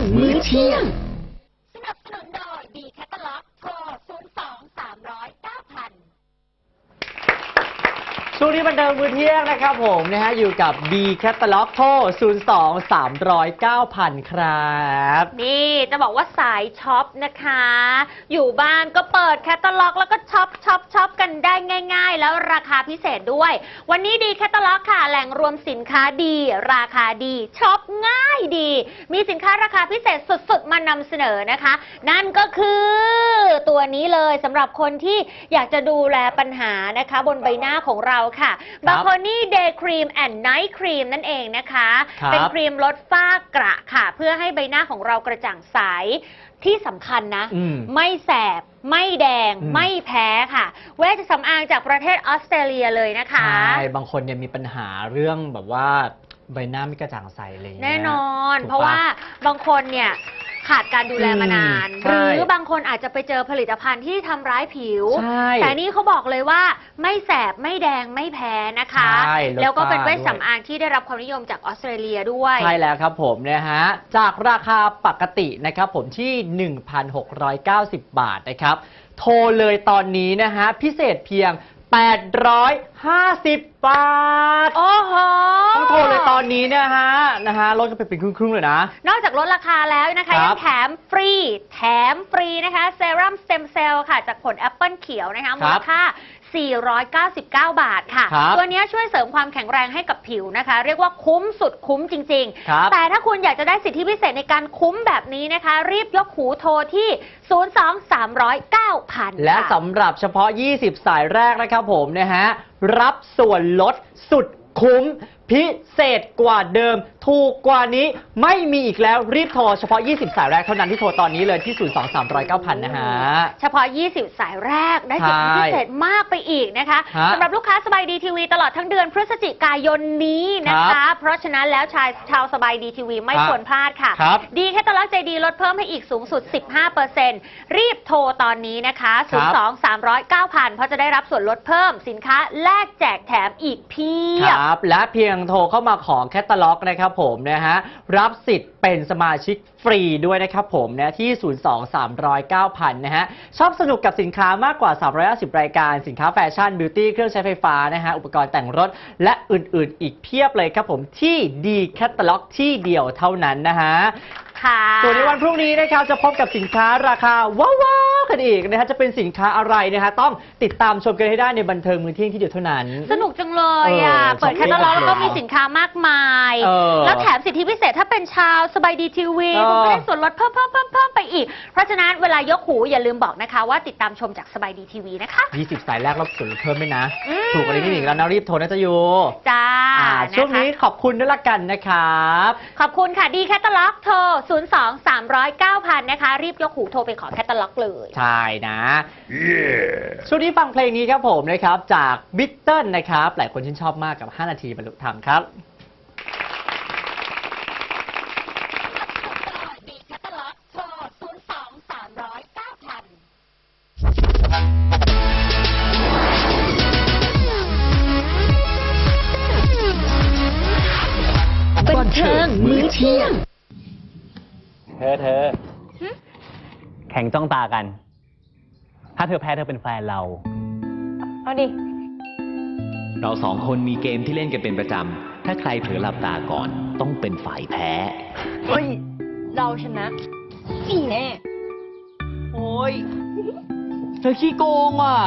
เทิงมื้อเที่ยง สนับสนุนโดยดีแคตตาล็อกโทร02 300 9000ช่วงนี้บันเทิงมือเที่ยงนะครับผมนะฮะอยู่กับ B Catalog โทร02 300 9000 ครับ นี่จะบอกว่าสายช็อปนะคะ อยู่บ้านก็เปิดแคตตาล็อก แล้วก็ช็อปช็อปช็อปกันได้ง่าย ๆ แล้วราคาพิเศษด้วย วันนี้ดีแคตตาล็อกค่ะ แหล่งรวมสินค้าดี ราคาดีช็อปง่ายดี มีสินค้าราคาพิเศษสุดๆ มานำเสนอนะคะ นั่นก็คือ ตัวนี้เลยสำหรับคนที่อยากจะดูแลปัญหานะคะ บนใบหน้าของเราค่ะบาโคนี่เดย์ครีมแอนด์ไนท์ครีมนั่นเองนะคะ ครับเป็นครีมลดฝ้ากระค่ะ เพื่อให้ใบหน้าของเรากระจ่างใสที่สำคัญนะ อืมไม่แสบ ไม่แดง อืม ไม่แพ้ค่ะ เวชสำอางจากประเทศออสเตรเลียเลยนะคะ ใช่ บางคนเนี่ยมีปัญหาเรื่องแบบว่าใบหน้าไม่กระจ่างใสอะไรอย่างเลยแน่นอน ถูกปเพราะว่าบางคนเนี่ย ขาดการดูแลมานาน อืมหใช่รือบางคนอาจจะไปเจอผลิตภัณฑ์ที่ทำร้ายผิว ใช่ แต่นี่เขาบอกเลยว่าไม่แสบไม่แดงไม่แพ้นะคะ ใช่ลดแล้วก็เป็นฝ้าเวชด้วย สำอางที่ได้รับความนิยมจากออสเตรเลียด้วย ใช่แล้วครับผมนะฮะ จากราคาปกตินะครับผมที่ 1,690 บาทนะครับ โทรเลยตอนนี้นะฮะ พิเศษเพียง 850 บาท โอ้โหต้องโทรเลยตอนนี้นะฮะนะฮะลดกันไปเป็นครึ่งๆเลยนะ นอกจากลดราคาแล้วนะคะ ครับยังแถมฟรี แถมฟรีนะคะ เซรั่มสเต็มเซลล์ค่ะ จากผลแอปเปิลเขียวนะคะคมูรัลบค่า 499 บาทค่ะ ครับตัวเนี้ยช่วยเสริมความแข็งแรงให้กับผิวนะคะ เรียกว่าคุ้มสุดคุ้มจริง ครับ ๆ แต่ถ้าคุณอยากจะได้สิทธิพิเศษในการคุ้มแบบนี้นะคะ รีบยกหูโทรที่ 02 300 9000 และค่ะสำหรับเฉพาะ 20 สายแรกนะครับผมนะฮะ รับส่วนลดสุดคุ้ม พิเศษกว่าเดิม ถูกกว่านี้ไม่มีอีกแล้วรีบโทรเฉพาะ 20 สายแรกเท่านั้นที่โทรตอนนี้เลยที่ 02 300 9000นะฮะ เฉพาะ 20 สายแรกได้สิทธิใช่พิเศษมากไปอีกนะคะฮะสำหรับลูกค้าสบายดีทีวีตลอดทั้งเดือนพฤศจิกายนนี้นะครัคะ บเพราะฉะนั้นแล้วชายชาวสบายดีทีวีไม่ครับควรพลาดค่ะ ครับดีแค่ตลอดใจดีลดเพิ่มให้อีกสูงสุด 15%รีบโทรตอนนี้นะคะครับ02 300 9000เพราะจะได้รับส่วนลดเพิ่มสินค้าแลกแจกแถมอีกเพียคบรับและเพียงโทรเข้ามาขอแคตตาล็อกนะครับผมนะฮะรับสิทธิ์เป็นสมาชิกฟรีด้วยนะครับผมนะที่ 02 300 9000นะฮะชอบสนุกกับสินค้ามากกว่า 350 รายการสินค้าแฟชั่นบิวตี้เครื่องใช้ไฟฟ้านะฮะอุปกรณ์แต่งรถ และอื่นๆ อีกเพียบเลยครับผมที่ดีแคตตาล็อกที่เดียวเท่านั้นนะฮะค่ะส่วนในวันพรุ่งนี้นะครับจะพบกับสินค้าราคาว้าวๆ กันอีกนะฮะจะเป็นสินค้าอะไรนะฮะต้องติดตามชมกันให้ได้ในบันเทิงมือเที่ยงที่เดียวเท่านั้น สนุกจังเลยอะ เออเปิดแคตตาล็อกแล้วก็มีสินค้ามากมาย เออแล้วแถมสิทธิพิเศษถ้าเป็นชาวสบายดีทีวีเออ คุณก็ได้ส่วนลดเพิ่มเพิ่มเพิ่มเพิ่มไปอีก เพราะฉะนั้นเวลายกหูอย่าลืมบอกนะคะว่าติดตามชมจากสบายดีทีวีนะคะ 20 สายแรกรับส่วนลดเพิ่มด้วยนะ อืม ถูกกว่านี้นิดหนึ่งแล้วนะรีบโทรนะจะอยู่จ้าอ่าะคะช่วงนี้ขอบคุณด้วยละกันนะครับ ขอบคุณค่ะดีแคตตาล็อกโทร 0 2 3 0 9 0 0 นะคะ รีบยกหูโทรไปขอแคตตาล็อกเลย ใช่นะ ช่วงนี้ฟังเพลงนี้ครับผมนะครับ จากบิทเทิลนะครับ หลายคนชื่นชอบมากกับ 5 นาทีบรรลุธรรมครับดีแคตตาล็อกโทร02 300 9000บันเทิงมื้อเที่ยง เธอเธอแข่งจ้องตากัน ถ้าเธอแพ้เธอเป็นแฟนเรา เอาดิ เราสองคนมีเกมที่เล่นกันเป็นประจำ ถ้าใครเผลอหลับตาก่อน ต้องเป็นฝ่ายแพ้ เฮ้ย เราชนะโอ้ย เธอขี้โกงอะ